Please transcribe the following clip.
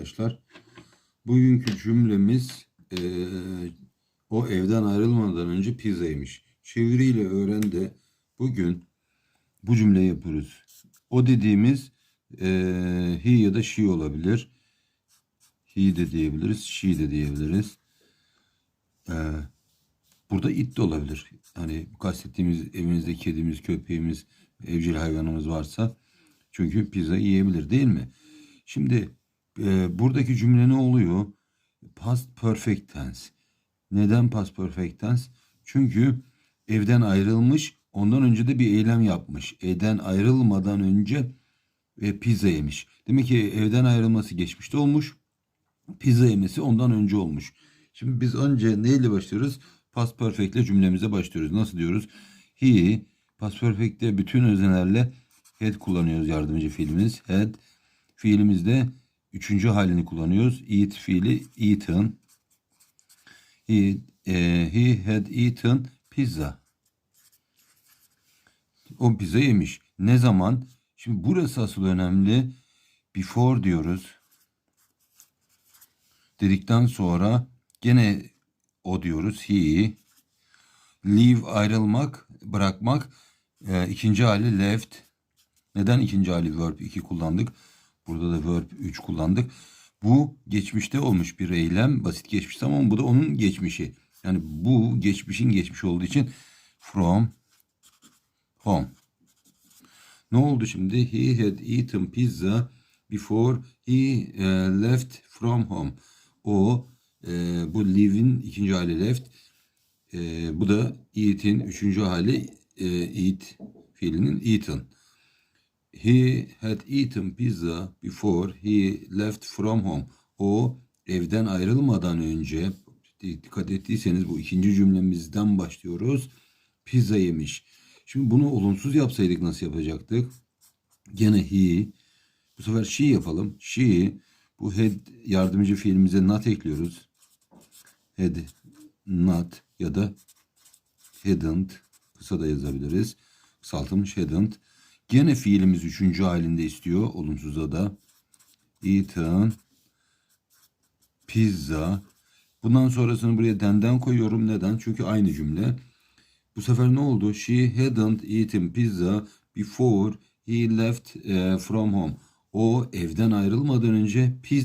arkadaşlar. Bugünkü cümlemiz eee, o evden ayrılmadan önce pizzaymış. Çeviriyle öğren de bugün bu cümleyi yapıyoruz. O dediğimiz eee he ya da she olabilir. He de diyebiliriz, she de diyebiliriz. Eee, burada it de olabilir. Hani kastettiğimiz evinizde kedimiz, köpeğimiz, evcil hayvanımız varsa çünkü pizza yiyebilir değil mi? Şimdi e, buradaki cümle ne oluyor? Past perfect tense. Neden past perfect tense? Çünkü evden ayrılmış, ondan önce de bir eylem yapmış. Evden ayrılmadan önce e, pizza yemiş. Demek ki evden ayrılması geçmişte olmuş. Pizza yemesi ondan önce olmuş. Şimdi biz önce neyle başlıyoruz? Past perfect ile cümlemize başlıyoruz. Nasıl diyoruz? He, past perfect'te bütün öznellerle had kullanıyoruz yardımcı fiilimiz. Had fiilimizde üçüncü halini kullanıyoruz. Eat fiili eaten. He, e, he had eaten pizza. O pizza yemiş. Ne zaman? Şimdi burası asıl önemli. Before diyoruz. Dedikten sonra gene o diyoruz. He. Leave ayrılmak, bırakmak. E, ikinci hali left. Neden ikinci hali verb 2 kullandık? Burada da verb 3 kullandık. Bu geçmişte olmuş bir eylem. Basit geçmiş ama bu da onun geçmişi. Yani bu geçmişin geçmişi olduğu için from home. Ne oldu şimdi? He had eaten pizza before he eh, left from home. O eh, bu live'in ikinci hali left. Eh, bu da eat'in üçüncü hali eh, eat fiilinin eaten. He had eaten pizza before he left from home. O evden ayrılmadan önce dikkat ettiyseniz bu ikinci cümlemizden başlıyoruz. Pizza yemiş. Şimdi bunu olumsuz yapsaydık nasıl yapacaktık? Gene he. Bu sefer she yapalım. She bu had yardımcı fiilimize not ekliyoruz. Had not ya da hadn't kısa da yazabiliriz. Kısaltılmış hadn't. Gene fiilimiz üçüncü halinde istiyor. Olumsuza da. Eaten. Pizza. Bundan sonrasını buraya denden koyuyorum. Neden? Çünkü aynı cümle. Bu sefer ne oldu? She hadn't eaten pizza before he left eh, from home. O evden ayrılmadan önce pizza